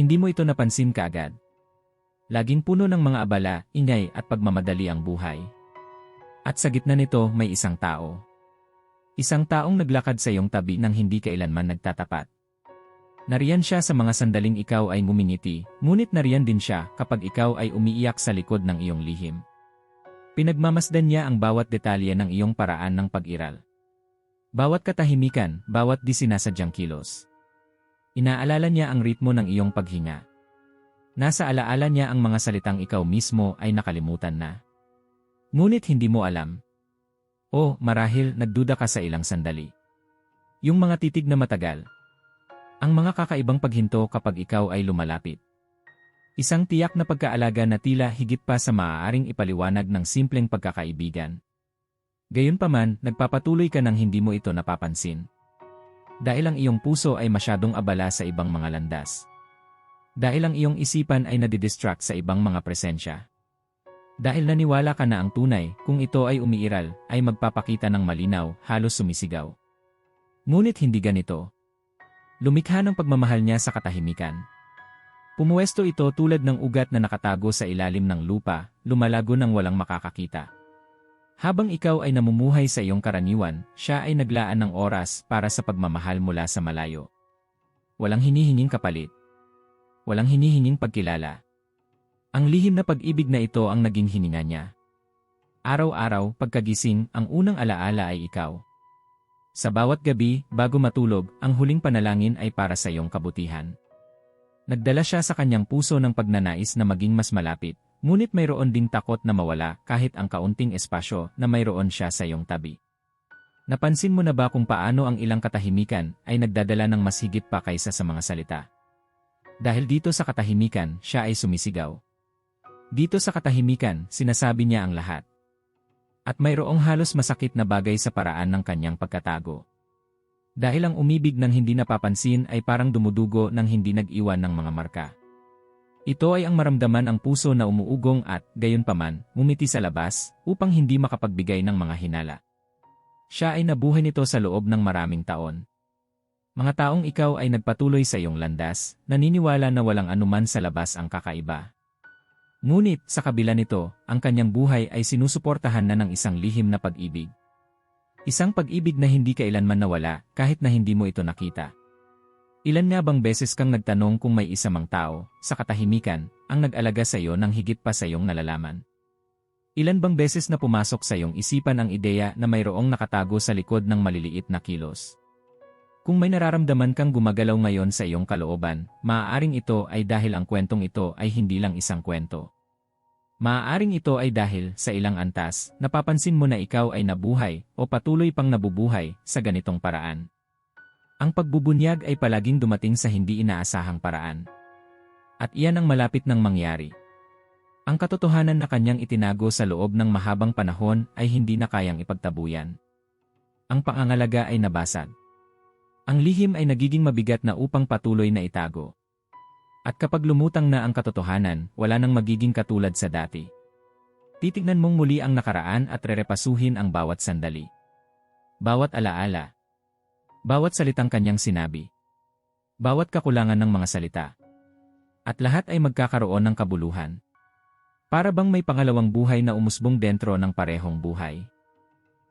Hindi mo ito napansin kaagad. Laging puno ng mga abala, ingay at pagmamadali ang buhay. At sa gitna nito may isang tao. Isang taong naglakad sa iyong tabi nang hindi kailanman nagtatapat. Nariyan siya sa mga sandaling ikaw ay ngumingiti, ngunit nariyan din siya kapag ikaw ay umiiyak sa likod ng iyong lihim. Pinagmamasdan niya ang bawat detalye ng iyong paraan ng pag-iral. Bawat katahimikan, bawat di sinasadyang kilos. Inaalala niya ang ritmo ng iyong paghinga. Nasa alaala niya ang mga salitang ikaw mismo ay nakalimutan na. Ngunit hindi mo alam. O, marahil nagduda ka sa ilang sandali. Yung mga titig na matagal. Ang mga kakaibang paghinto kapag ikaw ay lumalapit. Isang tiyak na pagkaalaga na tila higit pa sa maaaring ipaliwanag ng simpleng pagkakaibigan. Gayunpaman, nagpapatuloy ka nang hindi mo ito napapansin. Dahil ang iyong puso ay masyadong abala sa ibang mga landas. Dahil ang iyong isipan ay nadidistract sa ibang mga presensya. Dahil naniwala ka na ang tunay, kung ito ay umiiral, ay magpapakita ng malinaw, halos sumisigaw. Ngunit hindi ganito. Lumikha ng pagmamahal niya sa katahimikan. Pumuwesto ito tulad ng ugat na nakatago sa ilalim ng lupa, lumalago ng walang makakakita. Habang ikaw ay namumuhay sa iyong karaniwan, siya ay naglaan ng oras para sa pagmamahal mula sa malayo. Walang hinihinging kapalit. Walang hinihinging pagkilala. Ang lihim na pag-ibig na ito ang naging hininga niya. Araw-araw, pagkagising, ang unang alaala ay ikaw. Sa bawat gabi, bago matulog, ang huling panalangin ay para sa iyong kabutihan. Nagdala siya sa kanyang puso ng pagnanais na maging mas malapit, ngunit mayroon ding takot na mawala kahit ang kaunting espasyo na mayroon siya sa iyong tabi. Napansin mo na ba kung paano ang ilang katahimikan ay nagdadala ng mas higit pa kaysa sa mga salita? Dahil dito sa katahimikan, siya ay sumisigaw. Dito sa katahimikan, sinasabi niya ang lahat. At mayroong halos masakit na bagay sa paraan ng kanyang pagkatago. Dahil ang umibig ng hindi napapansin ay parang dumudugo ng hindi nag-iwan ng mga marka. Ito ay ang maramdaman ang puso na umuugong at, gayon paman, ngumiti sa labas upang hindi makapagbigay ng mga hinala. Siya ay nabuhay nito sa loob ng maraming taon. Mga taong ikaw ay nagpatuloy sa iyong landas, naniniwala na walang anuman sa labas ang kakaiba. Ngunit, sa kabila nito, ang kanyang buhay ay sinusuportahan na ng isang lihim na pag-ibig. Isang pag-ibig na hindi kailanman nawala, kahit na hindi mo ito nakita. Ilan nga bang beses kang nagtanong kung may isa mang tao, sa katahimikan, ang nag-alaga sa iyo ng higit pa sa iyong nalalaman? Ilan bang beses na pumasok sa iyong isipan ang ideya na mayroong nakatago sa likod ng maliliit na kilos? Kung may nararamdaman kang gumagalaw ngayon sa iyong kalooban, maaaring ito ay dahil ang kwentong ito ay hindi lang isang kwento. Maaaring ito ay dahil, sa ilang antas, napapansin mo na ikaw ay nabuhay o patuloy pang nabubuhay sa ganitong paraan. Ang pagbubunyag ay palaging dumating sa hindi inaasahang paraan. At iyan ang malapit ng mangyari. Ang katotohanan na kanyang itinago sa loob ng mahabang panahon ay hindi na kayang ipagtabuyan. Ang pangangalaga ay nabasag. Ang lihim ay nagiging mabigat na upang patuloy na itago. At kapag lumutang na ang katotohanan, wala nang magiging katulad sa dati. Titignan mong muli ang nakaraan at rerepasuhin ang bawat sandali. Bawat alaala. Bawat salitang kanyang sinabi. Bawat kakulangan ng mga salita. At lahat ay magkakaroon ng kabuluhan. Para bang may pangalawang buhay na umusbong dentro ng parehong buhay.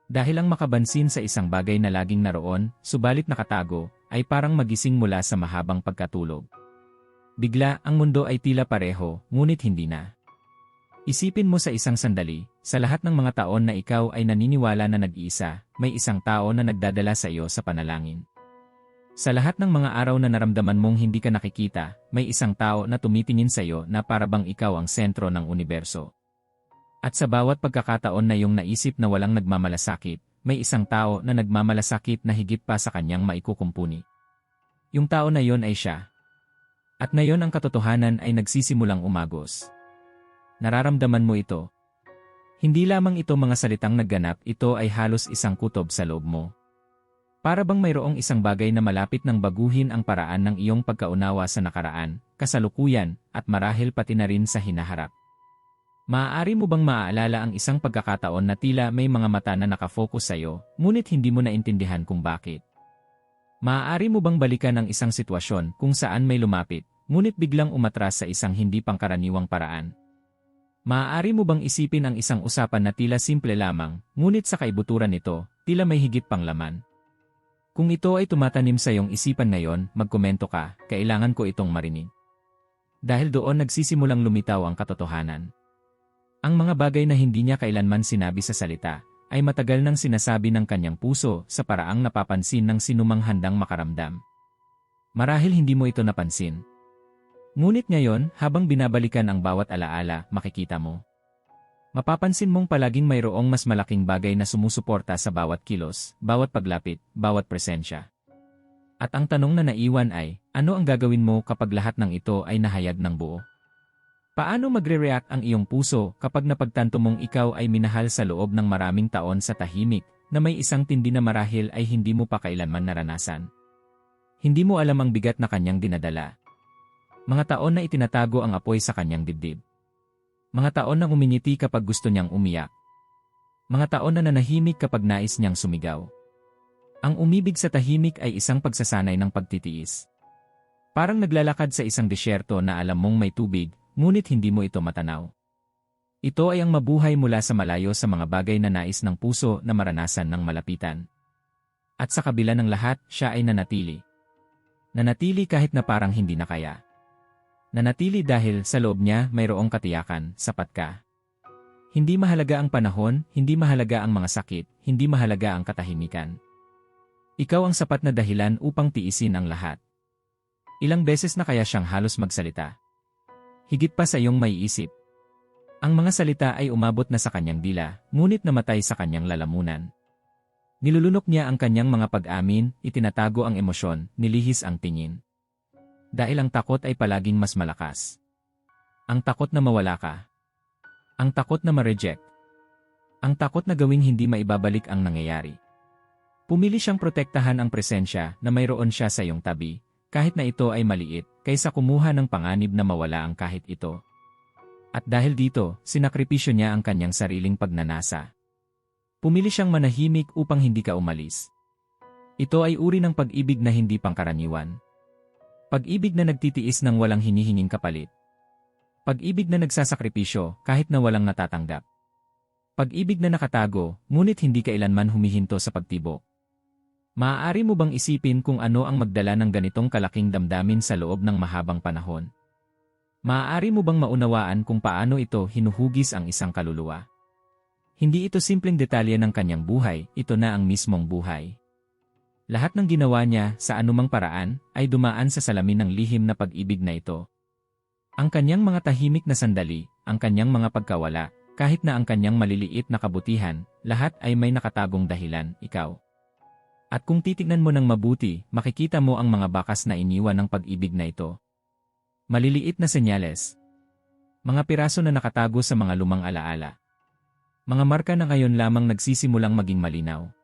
Dahil ang makabansin sa isang bagay na laging naroon, subalit nakatago, ay parang magising mula sa mahabang pagkatulog. Bigla, ang mundo ay tila pareho, ngunit hindi na. Isipin mo sa isang sandali, sa lahat ng mga taon na ikaw ay naniniwala na nag-iisa, may isang tao na nagdadala sa iyo sa panalangin. Sa lahat ng mga araw na naramdaman mong hindi ka nakikita, may isang tao na tumitingin sa iyo na parabang ikaw ang sentro ng universo. At sa bawat pagkakataon na iyong naisip na walang nagmamalasakit, may isang tao na nagmamalasakit na higit pa sa kanyang maikukumpuni. Yung tao na yon ay siya, at ngayon ang katotohanan ay nagsisimulang umagos. Nararamdaman mo ito. Hindi lamang ito mga salitang nagganap, ito ay halos isang kutob sa loob mo. Para bang mayroong isang bagay na malapit ng baguhin ang paraan ng iyong pagkaunawa sa nakaraan, kasalukuyan, at marahil pati na rin sa hinaharap. Maaari mo bang maaalala ang isang pagkakataon na tila may mga mata na nakafocus sa iyo, ngunit hindi mo naintindihan kung bakit? Maaari mo bang balikan ang isang sitwasyon kung saan may lumapit, ngunit biglang umatras sa isang hindi pangkaraniwang paraan. Maaari mo bang isipin ang isang usapan na tila simple lamang, ngunit sa kaibuturan nito, tila may higit pang laman? Kung ito ay tumatanim sa iyong isipan ngayon, magkomento ka, kailangan ko itong marinig. Dahil doon nagsisimulang lumitaw ang katotohanan. Ang mga bagay na hindi niya kailanman sinabi sa salita, ay matagal nang sinasabi ng kanyang puso sa paraang napapansin ng sinumang handang makaramdam. Marahil hindi mo ito napansin. Ngunit ngayon, habang binabalikan ang bawat alaala, makikita mo. Mapapansin mong palaging mayroong mas malaking bagay na sumusuporta sa bawat kilos, bawat paglapit, bawat presensya. At ang tanong na naiwan ay, ano ang gagawin mo kapag lahat ng ito ay nahayag ng buo? Paano magre-react ang iyong puso kapag napagtanto mong ikaw ay minahal sa loob ng maraming taon sa tahimik na may isang tindi na marahil ay hindi mo pa kailanman naranasan? Hindi mo alam ang bigat na kanyang dinadala, mga taon na itinatago ang apoy sa kanyang dibdib. Mga taon na umingiti kapag gusto niyang umiyak. Mga taon na nanahimik kapag nais niyang sumigaw. Ang umibig sa tahimik ay isang pagsasanay ng pagtitiis. Parang naglalakad sa isang disyerto na alam mong may tubig, ngunit hindi mo ito matanaw. Ito ay ang mabuhay mula sa malayo sa mga bagay na nais ng puso na maranasan ng malapitan. At sa kabila ng lahat, siya ay nanatili. Nanatili kahit na parang hindi na kaya. Nanatili dahil sa loob niya mayroong katiyakan, sapat ka. Hindi mahalaga ang panahon, hindi mahalaga ang mga sakit, hindi mahalaga ang katahimikan. Ikaw ang sapat na dahilan upang tiisin ang lahat. Ilang beses na kaya siyang halos magsalita. Higit pa sa iyong maiisip. Ang mga salita ay umabot na sa kanyang dila, ngunit namatay sa kanyang lalamunan. Nilulunok niya ang kanyang mga pag-amin, itinatago ang emosyon, nilihis ang tingin. Dahil ang takot ay palaging mas malakas. Ang takot na mawala ka. Ang takot na ma-reject. Ang takot na gawing hindi maibabalik ang nangyayari. Pumili siyang protektahan ang presensya na mayroon siya sa iyong tabi, kahit na ito ay maliit, kaysa kumuha ng panganib na mawala ang kahit ito. At dahil dito, sinakripisyo niya ang kanyang sariling pagnanasa. Pumili siyang manahimik upang hindi ka umalis. Ito ay uri ng pag-ibig na hindi pangkaraniwan. Pag-ibig na nagtitiis ng walang hinihinging kapalit. Pag-ibig na nagsasakripisyo kahit na walang natatanggap. Pag-ibig na nakatago, ngunit hindi kailanman humihinto sa pagtibok. Maaari mo bang isipin kung ano ang magdala ng ganitong kalaking damdamin sa loob ng mahabang panahon? Maaari mo bang maunawaan kung paano ito hinuhugis ang isang kaluluwa? Hindi ito simpleng detalye ng kanyang buhay, ito na ang mismong buhay. Lahat ng ginawa niya sa anumang paraan ay dumaan sa salamin ng lihim na pag-ibig na ito. Ang kanyang mga tahimik na sandali, ang kanyang mga pagkawala, kahit na ang kanyang maliliit na kabutihan, lahat ay may nakatagong dahilan, ikaw. At kung titignan mo ng mabuti, makikita mo ang mga bakas na iniwan ng pag-ibig na ito. Maliliit na senyales. Mga piraso na nakatago sa mga lumang alaala. Mga marka na ngayon lamang nagsisimulang maging malinaw.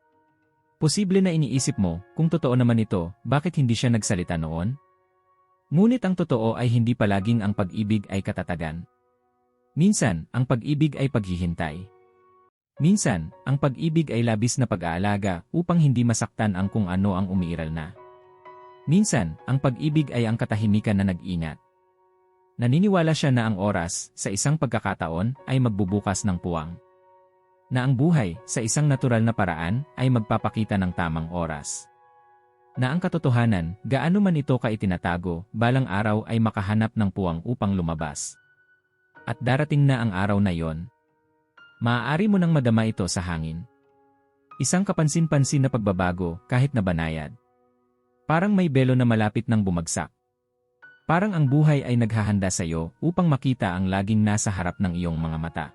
Posible na iniisip mo, kung totoo naman ito, bakit hindi siya nagsalita noon? Ngunit ang totoo ay hindi palaging ang pag-ibig ay katatagan. Minsan, ang pag-ibig ay paghihintay. Minsan, ang pag-ibig ay labis na pag-aalaga upang hindi masaktan ang kung ano ang umiiral na. Minsan, ang pag-ibig ay ang katahimikan na nag-ingat. Naniniwala siya na ang oras, sa isang pagkakataon, ay magbubukas ng puwang na ang buhay, sa isang natural na paraan, ay magpapakita ng tamang oras. Na ang katotohanan, gaano man ito ka itinatago, balang araw ay makahanap ng puwang upang lumabas. At darating na ang araw na yon. Maaari mo nang madama ito sa hangin. Isang kapansin-pansin na pagbabago kahit na banayad. Parang may belo na malapit ng bumagsak. Parang ang buhay ay naghahanda sa iyo upang makita ang laging nasa harap ng iyong mga mata.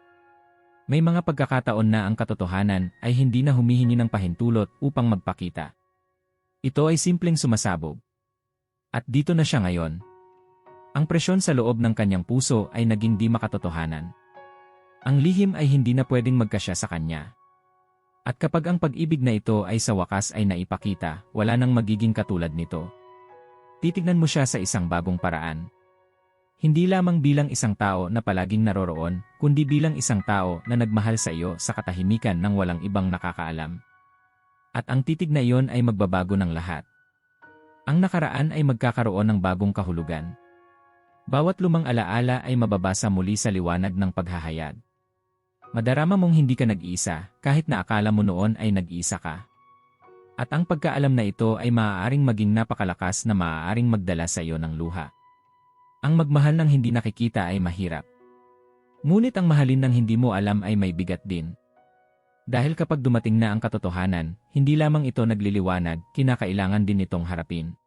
May mga pagkakataon na ang katotohanan ay hindi na humihingi ng pahintulot upang magpakita. Ito ay simpleng sumasabog. At dito na siya ngayon. Ang presyon sa loob ng kanyang puso ay naging di makatotohanan. Ang lihim ay hindi na pwedeng magkasya sa kanya. At kapag ang pag-ibig na ito ay sa wakas ay naipakita, wala nang magiging katulad nito. Titignan mo siya sa isang bagong paraan. Hindi lamang bilang isang tao na palaging naroroon, kundi bilang isang tao na nagmahal sa iyo sa katahimikan ng walang ibang nakakaalam. At ang titig na iyon ay magbabago ng lahat. Ang nakaraan ay magkakaroon ng bagong kahulugan. Bawat lumang alaala ay mababasa muli sa liwanag ng paghahayag. Madarama mong hindi ka nag-iisa, kahit na akala mo noon ay nag-iisa ka. At ang pagkaalam na ito ay maaaring maging napakalakas na maaaring magdala sa iyo ng luha. Ang magmahal ng hindi nakikita ay mahirap. Ngunit ang mahalin ng hindi mo alam ay may bigat din. Dahil kapag dumating na ang katotohanan, hindi lamang ito nagliliwanag, kinakailangan din itong harapin.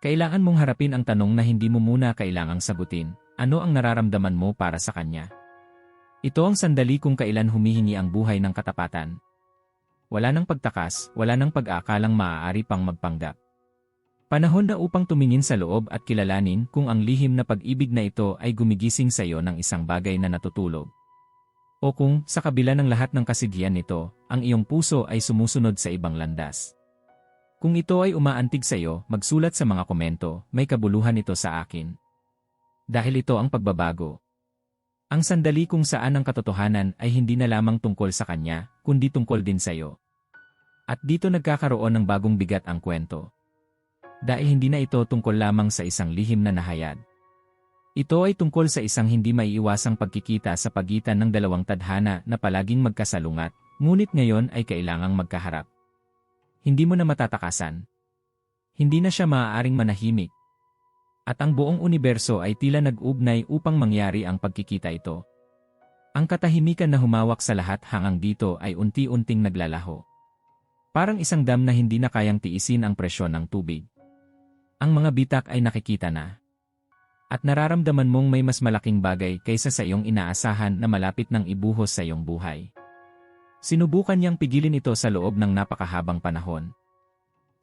Kailangan mong harapin ang tanong na hindi mo muna kailangang sagutin, ano ang nararamdaman mo para sa kanya. Ito ang sandali kung kailan humihingi ang buhay ng katapatan. Wala nang pagtakas, wala nang pag-aakalang maaari pang magpanggap. Panahon na upang tumingin sa loob at kilalanin kung ang lihim na pag-ibig na ito ay gumigising sa iyo ng isang bagay na natutulog. O kung, sa kabila ng lahat ng kasigyan nito, ang iyong puso ay sumusunod sa ibang landas. Kung ito ay umaantig sa iyo, magsulat sa mga komento, may kabuluhan ito sa akin. Dahil ito ang pagbabago. Ang sandali kung saan ang katotohanan ay hindi na lamang tungkol sa kanya, kundi tungkol din sa iyo. At dito nagkakaroon ng bagong bigat ang kwento. Dahil hindi na ito tungkol lamang sa isang lihim na nahayad. Ito ay tungkol sa isang hindi maiiwasang pagkikita sa pagitan ng dalawang tadhana na palaging magkasalungat, ngunit ngayon ay kailangang magkaharap. Hindi mo na matatakasan. Hindi na siya maaaring manahimik. At ang buong universo ay tila nag-ugnay upang mangyari ang pagkikita ito. Ang katahimikan na humawak sa lahat hangang dito ay unti-unting naglalaho. Parang isang dam na hindi na kayang tiisin ang presyon ng tubig. Ang mga bitak ay nakikita na. At nararamdaman mong may mas malaking bagay kaysa sa iyong inaasahan na malapit ng ibuhos sa iyong buhay. Sinubukan niyang pigilin ito sa loob ng napakahabang panahon.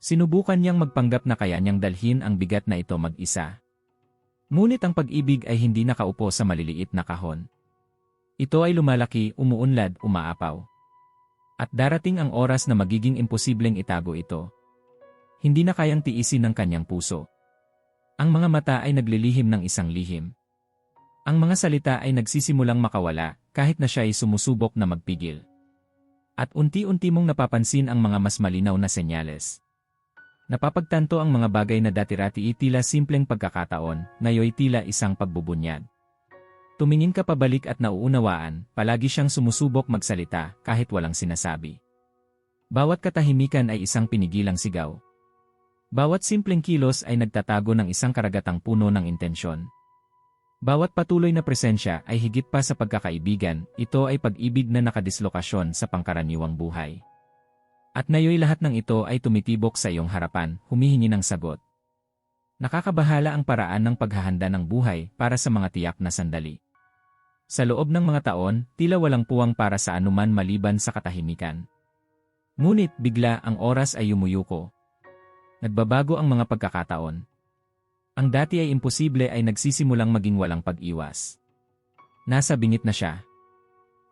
Sinubukan niyang magpanggap na kaya niyang dalhin ang bigat na ito mag-isa. Ngunit ang pag-ibig ay hindi nakaupo sa maliliit na kahon. Ito ay lumalaki, umuunlad, umaapaw. At darating ang oras na magiging imposibleng itago ito. Hindi na kayang tiisin ng kanyang puso. Ang mga mata ay naglilihim ng isang lihim. Ang mga salita ay nagsisimulang makawala kahit na siya ay sumusubok na magpigil. At unti-unti mong napapansin ang mga mas malinaw na senyales. Napapagtanto ang mga bagay na dati-rati tila simpleng pagkakataon, ngayoy tila isang pagbubunyad. Tumingin ka pabalik at nauunawaan, palagi siyang sumusubok magsalita kahit walang sinasabi. Bawat katahimikan ay isang pinigilang sigaw, bawat simpleng kilos ay nagtatago ng isang karagatang puno ng intensyon. Bawat patuloy na presensya ay higit pa sa pagkakaibigan, ito ay pag-ibig na nakadislokasyon sa pangkaraniwang buhay. At nayoy lahat ng ito ay tumitibok sa iyong harapan, humihingi ng sagot. Nakakabahala ang paraan ng paghahanda ng buhay para sa mga tiyak na sandali. Sa loob ng mga taon, tila walang puwang para sa anuman maliban sa katahimikan. Ngunit bigla ang oras ay yumuyuko, Nagbabago ang mga pagkakataon. Ang dati ay imposible ay nagsisimulang maging walang pag-iwas. Nasa bingit na siya.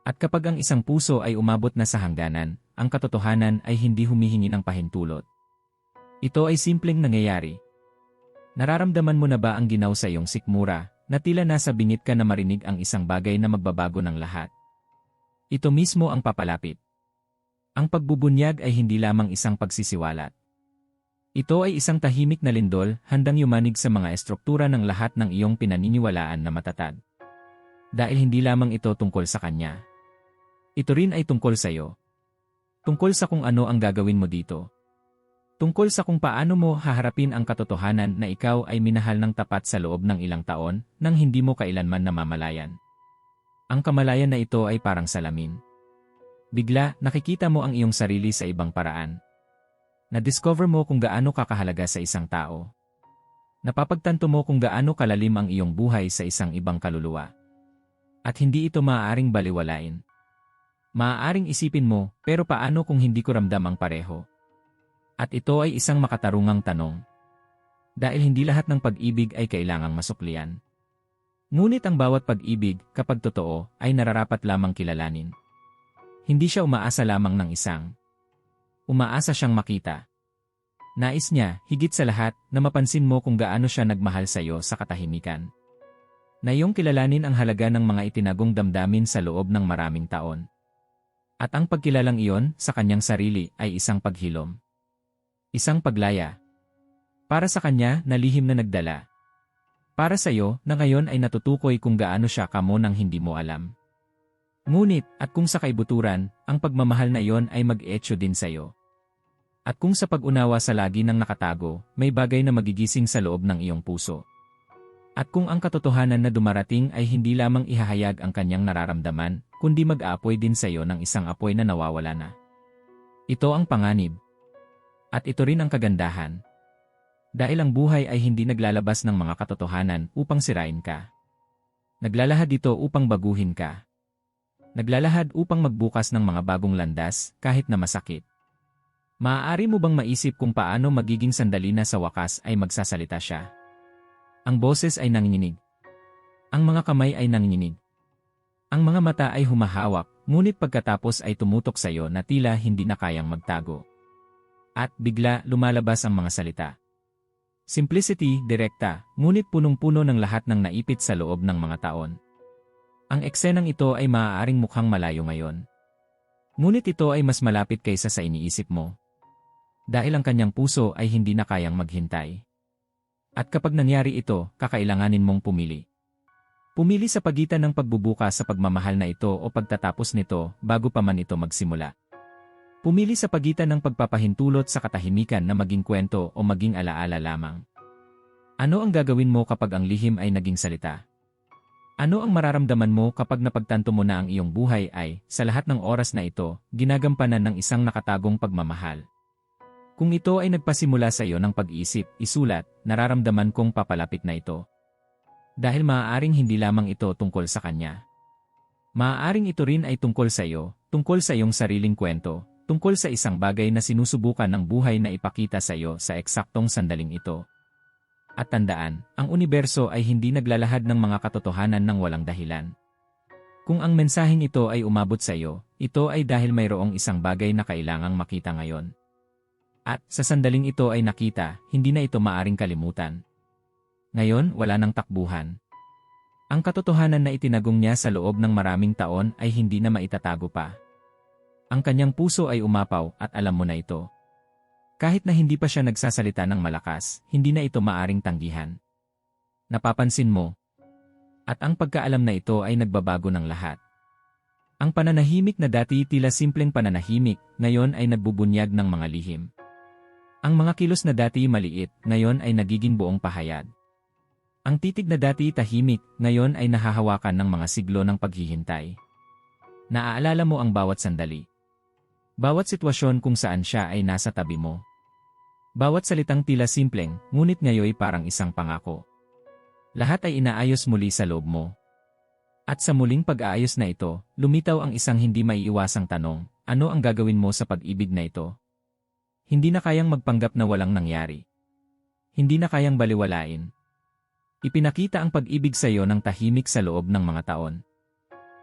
At kapag ang isang puso ay umabot na sa hangganan, ang katotohanan ay hindi humihingi ng pahintulot. Ito ay simpleng nangyayari. Nararamdaman mo na ba ang ginaw sa iyong sikmura, na tila nasa bingit ka na marinig ang isang bagay na magbabago ng lahat? Ito mismo ang papalapit. Ang pagbubunyag ay hindi lamang isang pagsisiwalat. Ito ay isang tahimik na lindol, handang yumanig sa mga estruktura ng lahat ng iyong pinaniniwalaan na matatag. Dahil hindi lamang ito tungkol sa kanya. Ito rin ay tungkol sa iyo. Tungkol sa kung ano ang gagawin mo dito. Tungkol sa kung paano mo haharapin ang katotohanan na ikaw ay minahal ng tapat sa loob ng ilang taon nang hindi mo kailanman namamalayan. Ang kamalayan na ito ay parang salamin. Bigla, nakikita mo ang iyong sarili sa ibang paraan na-discover mo kung gaano kakahalaga sa isang tao. Napapagtanto mo kung gaano kalalim ang iyong buhay sa isang ibang kaluluwa. At hindi ito maaaring baliwalain. Maaaring isipin mo, pero paano kung hindi ko ramdam ang pareho? At ito ay isang makatarungang tanong. Dahil hindi lahat ng pag-ibig ay kailangang masuklian. Ngunit ang bawat pag-ibig, kapag totoo, ay nararapat lamang kilalanin. Hindi siya umaasa lamang ng isang, Umaasa siyang makita. Nais niya, higit sa lahat, na mapansin mo kung gaano siya nagmahal sa iyo sa katahimikan. Na iyong kilalanin ang halaga ng mga itinagong damdamin sa loob ng maraming taon. At ang pagkilalang iyon sa kanyang sarili ay isang paghilom. Isang paglaya. Para sa kanya, nalihim na nagdala. Para sa'yo na ngayon ay natutukoy kung gaano siya kamo nang hindi mo alam. Ngunit, at kung sa kaibuturan, ang pagmamahal na iyon ay mag-etyo din sa'yo. At kung sa pag-unawa sa lagi ng nakatago, may bagay na magigising sa loob ng iyong puso. At kung ang katotohanan na dumarating ay hindi lamang ihahayag ang kanyang nararamdaman, kundi mag-aapoy din sa iyo ng isang apoy na nawawala na. Ito ang panganib. At ito rin ang kagandahan. Dahil ang buhay ay hindi naglalabas ng mga katotohanan upang sirain ka. Naglalahad ito upang baguhin ka. Naglalahad upang magbukas ng mga bagong landas kahit na masakit. Maaari mo bang maisip kung paano magiging sandali na sa wakas ay magsasalita siya? Ang boses ay nanginginig. Ang mga kamay ay nanginginig. Ang mga mata ay humahawak, ngunit pagkatapos ay tumutok sa iyo na tila hindi na kayang magtago. At bigla lumalabas ang mga salita. Simplicity, direkta, ngunit punong-puno ng lahat ng naipit sa loob ng mga taon. Ang eksenang ito ay maaaring mukhang malayo ngayon. Ngunit ito ay mas malapit kaysa sa iniisip mo dahil ang kanyang puso ay hindi na kayang maghintay. At kapag nangyari ito, kakailanganin mong pumili. Pumili sa pagitan ng pagbubuka sa pagmamahal na ito o pagtatapos nito bago pa man ito magsimula. Pumili sa pagitan ng pagpapahintulot sa katahimikan na maging kwento o maging alaala lamang. Ano ang gagawin mo kapag ang lihim ay naging salita? Ano ang mararamdaman mo kapag napagtanto mo na ang iyong buhay ay, sa lahat ng oras na ito, ginagampanan ng isang nakatagong pagmamahal? Kung ito ay nagpasimula sa iyo ng pag-iisip, isulat, nararamdaman kong papalapit na ito. Dahil maaaring hindi lamang ito tungkol sa kanya. Maaaring ito rin ay tungkol sa iyo, tungkol sa iyong sariling kwento, tungkol sa isang bagay na sinusubukan ng buhay na ipakita sa iyo sa eksaktong sandaling ito. At tandaan, ang universo ay hindi naglalahad ng mga katotohanan ng walang dahilan. Kung ang mensaheng ito ay umabot sa iyo, ito ay dahil mayroong isang bagay na kailangang makita ngayon. At sa sandaling ito ay nakita, hindi na ito maaring kalimutan. Ngayon, wala nang takbuhan. Ang katotohanan na itinagong niya sa loob ng maraming taon ay hindi na maitatago pa. Ang kanyang puso ay umapaw at alam mo na ito. Kahit na hindi pa siya nagsasalita ng malakas, hindi na ito maaring tanggihan. Napapansin mo. At ang pagkaalam na ito ay nagbabago ng lahat. Ang pananahimik na dati tila simpleng pananahimik, ngayon ay nagbubunyag ng mga lihim. Ang mga kilos na dati maliit, ngayon ay nagiging buong pahayag. Ang titig na dati tahimik, ngayon ay nahahawakan ng mga siglo ng paghihintay. Naaalala mo ang bawat sandali. Bawat sitwasyon kung saan siya ay nasa tabi mo. Bawat salitang tila simpleng, ngunit ngayoy parang isang pangako. Lahat ay inaayos muli sa loob mo. At sa muling pag-aayos na ito, lumitaw ang isang hindi maiiwasang tanong, ano ang gagawin mo sa pag-ibig na ito? Hindi na kayang magpanggap na walang nangyari. Hindi na kayang baliwalain. Ipinakita ang pag-ibig sa iyo ng tahimik sa loob ng mga taon.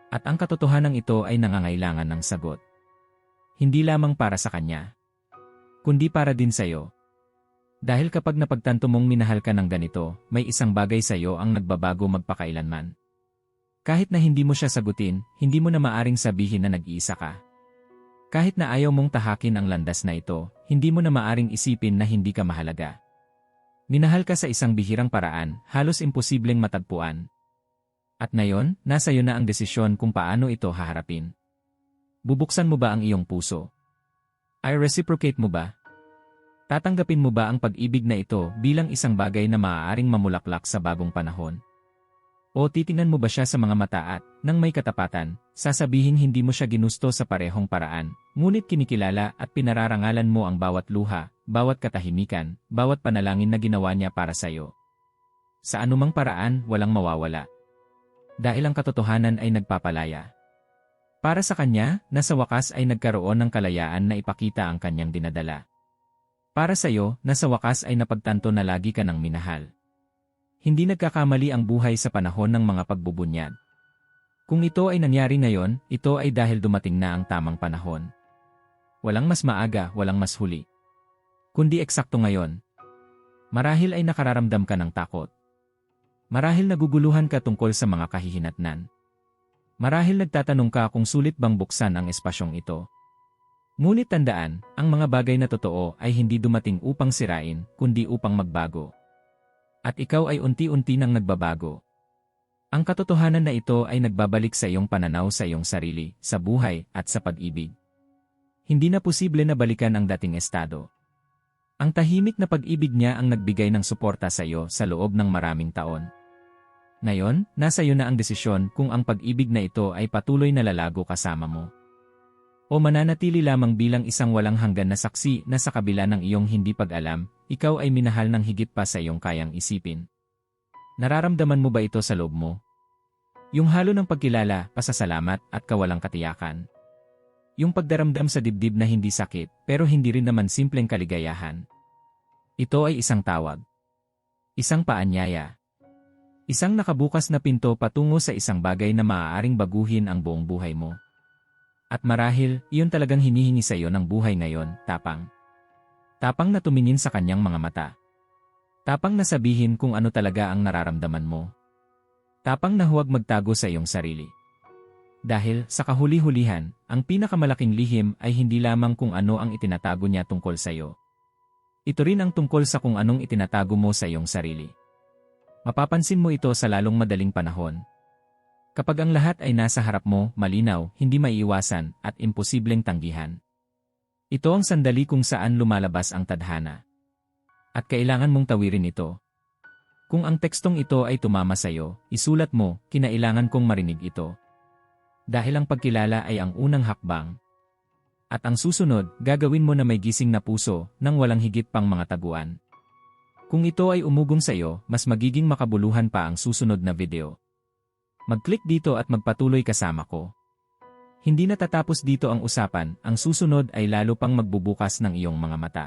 At ang katotohanan ito ay nangangailangan ng sagot. Hindi lamang para sa kanya, kundi para din sa iyo. Dahil kapag napagtanto mong minahal ka ng ganito, may isang bagay sa iyo ang nagbabago magpakailanman. Kahit na hindi mo siya sagutin, hindi mo na maaring sabihin na nag-iisa ka. Kahit na ayaw mong tahakin ang landas na ito, hindi mo na maaring isipin na hindi ka mahalaga. Minahal ka sa isang bihirang paraan, halos imposibleng matagpuan. At ngayon, nasa iyo na ang desisyon kung paano ito haharapin. Bubuksan mo ba ang iyong puso? Ay reciprocate mo ba? Tatanggapin mo ba ang pag-ibig na ito bilang isang bagay na maaaring mamulaklak sa bagong panahon? O titingnan mo ba siya sa mga mata at, nang may katapatan, sasabihin hindi mo siya ginusto sa parehong paraan, ngunit kinikilala at pinararangalan mo ang bawat luha, bawat katahimikan, bawat panalangin na ginawa niya para sa iyo. Sa anumang paraan, walang mawawala. Dahil ang katotohanan ay nagpapalaya. Para sa kanya, nasa wakas ay nagkaroon ng kalayaan na ipakita ang kanyang dinadala. Para sa iyo, nasa wakas ay napagtanto na lagi ka ng minahal. Hindi nagkakamali ang buhay sa panahon ng mga pagbubunyag. Kung ito ay nangyari ngayon, ito ay dahil dumating na ang tamang panahon. Walang mas maaga, walang mas huli. Kundi eksakto ngayon. Marahil ay nakararamdam ka ng takot. Marahil naguguluhan ka tungkol sa mga kahihinatnan. Marahil nagtatanong ka kung sulit bang buksan ang espasyong ito. Ngunit tandaan, ang mga bagay na totoo ay hindi dumating upang sirain, kundi upang magbago. At ikaw ay unti-unti nang nagbabago. Ang katotohanan na ito ay nagbabalik sa iyong pananaw sa iyong sarili, sa buhay, at sa pag-ibig. Hindi na posible na balikan ang dating estado. Ang tahimik na pag-ibig niya ang nagbigay ng suporta sa iyo sa loob ng maraming taon. Ngayon, nasa iyo na ang desisyon kung ang pag-ibig na ito ay patuloy na lalago kasama mo. O mananatili lamang bilang isang walang hanggan na saksi na sa kabila ng iyong hindi pag-alam, ikaw ay minahal ng higit pa sa iyong kayang isipin. Nararamdaman mo ba ito sa loob mo? Yung halo ng pagkilala, pasasalamat at kawalang katiyakan. Yung pagdaramdam sa dibdib na hindi sakit, pero hindi rin naman simpleng kaligayahan. Ito ay isang tawag. Isang paanyaya. Isang nakabukas na pinto patungo sa isang bagay na maaaring baguhin ang buong buhay mo. At marahil, iyon talagang hinihingi sa iyo ng buhay ngayon, tapang. Tapang na tumingin sa kanyang mga mata. Tapang na sabihin kung ano talaga ang nararamdaman mo. Tapang na huwag magtago sa iyong sarili. Dahil, sa kahuli-hulihan, ang pinakamalaking lihim ay hindi lamang kung ano ang itinatago niya tungkol sa iyo. Ito rin ang tungkol sa kung anong itinatago mo sa iyong sarili. Mapapansin mo ito sa lalong madaling panahon. Kapag ang lahat ay nasa harap mo, malinaw, hindi maiiwasan, at imposibleng tanggihan. Ito ang sandali kung saan lumalabas ang tadhana. At kailangan mong tawirin ito. Kung ang tekstong ito ay tumama sa iyo, isulat mo, kinailangan kong marinig ito. Dahil ang pagkilala ay ang unang hakbang. At ang susunod, gagawin mo na may gising na puso, nang walang higit pang mga taguan. Kung ito ay umugong sa iyo, mas magiging makabuluhan pa ang susunod na video. Mag-click dito at magpatuloy kasama ko. Hindi natatapos dito ang usapan, ang susunod ay lalo pang magbubukas ng iyong mga mata.